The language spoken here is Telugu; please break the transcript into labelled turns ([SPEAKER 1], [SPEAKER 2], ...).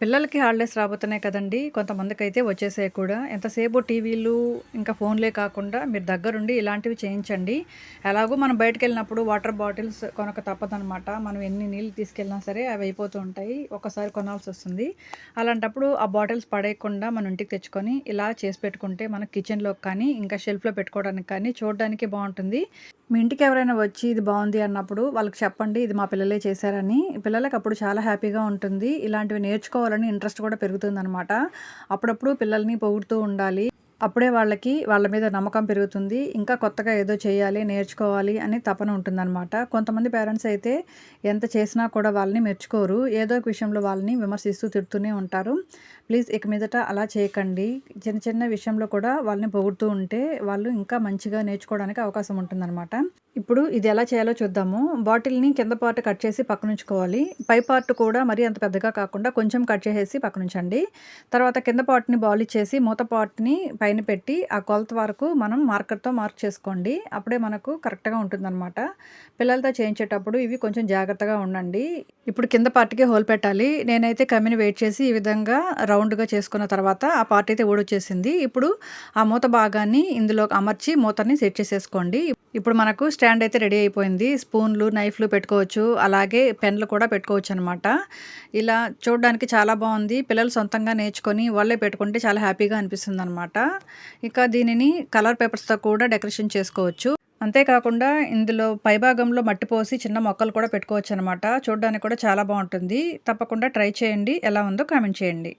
[SPEAKER 1] పిల్లలకి హాలిడేస్ రాబోతున్నాయి కదండీ! అయితే వచ్చేసాయి కూడా. ఎంతసేపు టీవీలు, ఇంకా ఫోన్‌లే కాకుండా మీరు దగ్గరుండి ఇలాంటివి చేయించండి. ఎలాగో మనం బయటికెళ్ళినప్పుడు వాటర్ బాటిల్స్ కొనక తప్పదనమాట. మనం ఎన్ని నీళ్ళు తీసుకెళ్ళినా సరే అవి అయిపోతూ ఉంటాయి. కొనవాల్సి వస్తుంది అలాంటప్పుడు ఆ బాటిల్స్ పడేయకుండా మన ఇంటికి తెచ్చుకొని ఇలా చేసి పెట్టుకుంటే మన కిచెన్‌లోకి కానీ, ఇంకా షెల్ఫ్‌లో పెట్టుకోవడానికి కానీ చూడడానికి బాగుంటుంది మీ ఇంటికి ఎవరైనా వచ్చి ఇది బాగుంది అన్నప్పుడు వాళ్ళకి చెప్పండి ఇది మా పిల్లలే చేశారని. పిల్లలకు అప్పుడు చాలా హ్యాపీగా ఉంటుంది. ఇలాంటివి నేర్చుకోవాలని ఇంట్రెస్ట్ కూడా పెరుగుతుందనమాట. అప్పుడప్పుడు పిల్లల్ని పొగుడుతూ ఉండాలి. అప్పుడే వాళ్ళకి వాళ్ళ మీద నమ్మకం పెరుగుతుంది. ఇంకా కొత్తగా ఏదో చేయాలి, నేర్చుకోవాలి అని తపన ఉంటుందనమాట. కొంతమంది పేరెంట్స్ అయితే ఎంత చేసినా కూడా వాళ్ళని మెచ్చుకోరు. ఏదో ఒక విషయంలో వాళ్ళని విమర్శిస్తూ తిడుతూనే ఉంటారు. ప్లీజ్ ఇక మీదట అలా చేయకండి. చిన్న చిన్న విషయంలో కూడా వాళ్ళని పొగుడుతూ ఉంటే వాళ్ళు ఇంకా మంచిగా నేర్చుకోవడానికి అవకాశం ఉంటుందన్నమాట ఇప్పుడు ఇది ఎలా చేయాలో చూద్దాము. బాటిల్‌ని కింద పార్ట్ కట్ చేసి పక్కనుంచుకోవాలి. పై పార్ట్ కూడా మరీ అంత పెద్దగా కాకుండా కొంచెం కట్ చేసేసి పక్కనుంచండి. తర్వాత కింద పార్ట్‌ని బౌలిచ్చేసి మూత పార్ట్‌ని పైన పెట్టి ఆ కొలత వరకు మనం మార్కర్‌తో మార్క్ చేసుకోండి. అప్పుడే మనకు కరెక్ట్‌గా ఉంటుందనమాట. పిల్లలతో చేయించేటప్పుడు ఇవి కొంచెం జాగ్రత్తగా ఉండండి. ఇప్పుడు కింద పార్ట్‌కి హోల్ పెట్టాలి. నేనైతే కమ్మిని వెయిట్ చేసి ఈ విధంగా రౌండ్‌గా చేసుకున్న తర్వాత ఆ పార్ట్ అయితే ఊడొచ్చేసింది. ఇప్పుడు ఆ మూత భాగాన్ని ఇందులో అమర్చి మూతని సెట్ చేసేసుకోండి. ఇప్పుడు మనకు స్టాండ్ అయితే రెడీ అయిపోయింది. స్పూన్‌లు, నైఫ్‌లు పెట్టుకోవచ్చు. అలాగే పెన్‌లు కూడా పెట్టుకోవచ్చు అనమాట ఇలా చూడడానికి చాలా బాగుంది పిల్లలు సొంతంగా నేర్చుకొని వాళ్ళే పెట్టుకుంటే చాలా హ్యాపీగా అనిపిస్తుంది అనమాట ఇక దీనిని కలర్ పేపర్స్‌తో కూడా డెకరేషన్ చేసుకోవచ్చు. అంతేకాకుండా ఇందులో పైభాగంలో మట్టి పోసి చిన్న మొక్కలు కూడా పెట్టుకోవచ్చు అనమాట చూడడానికి కూడా చాలా బాగుంటుంది తప్పకుండా ట్రై చేయండి. ఎలా ఉందో కామెంట్ చేయండి.